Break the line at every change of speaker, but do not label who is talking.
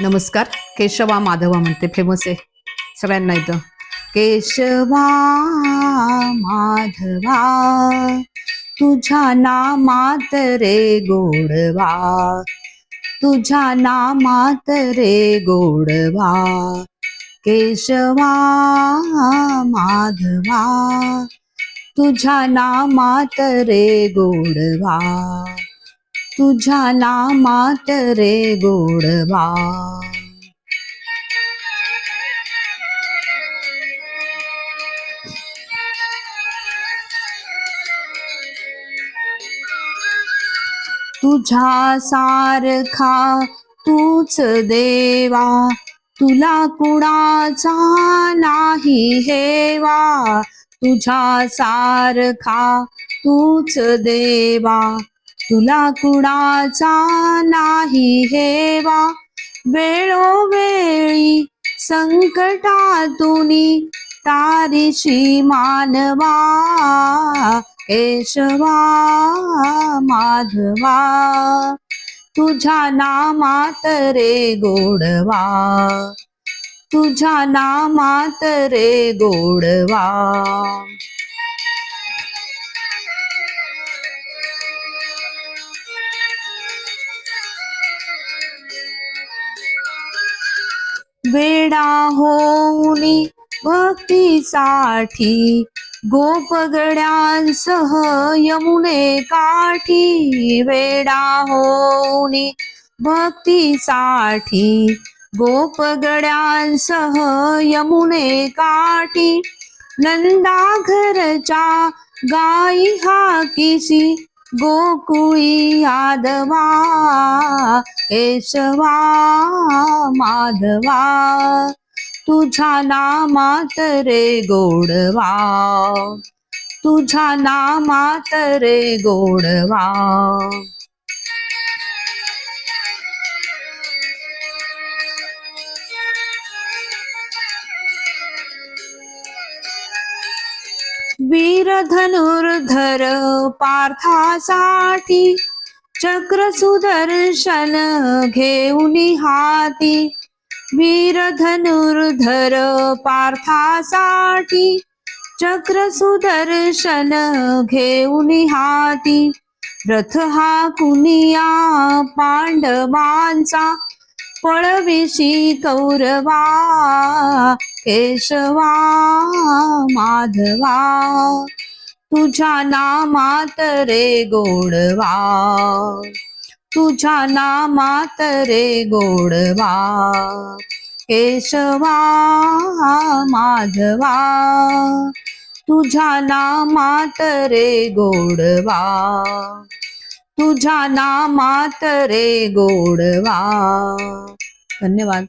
नमस्कार केशवा माधवा म्हणते फेमस आहे. सगळ्यांना इथं. केशवा माधवा तुझ्या नामात रे गोडवा. तुझ्या नामात रे गोडवा. केशवा माधवा तुझ्या नामात रे गोडवा. तुझ्या नामात रे गोडवा तुझ्या सारखा तूच देवा. तुला कुणाचा नाही हेवा. तुझ्या सारखा तूच देवा. तुला कुणाचा नाही हेवा? वेळोवेळी संकटातून तारीशी मानवा. केशवा माधवा तुझ्या नामात रे गोडवा. तुझ्या नामात रे गोडवा. वेडा होऊनी भक्तीसाठी गोपगड्यांसह यमुने काठी वेडा होऊनी भक्तीसाठी गोपगड्यांसह यमुने काठी नंदा घरच्या गाई हाकीसी गोकुळी यादवा केशवा माधवा तुझा नामात रे गोडवा तुझा नामात रे गोडवा. वीर धनुर्धर पार्थासाठी चक्र सुदर्शन घेऊन हाती. वीर धनुर्धर पार्थासाठी चक्र सुदर्शन घेऊन हाती. रथ हा कुनिया पांडवांचा पळविशी कौरवा केशवा माधवा. तुझ्या नामात रे गोडवा. तुझ्या नामात रे गोडवा. केशवा माधवा. तुझ्या नामात रे गोडवा. तुझ्या नामात रे गोडवा. धन्यवाद.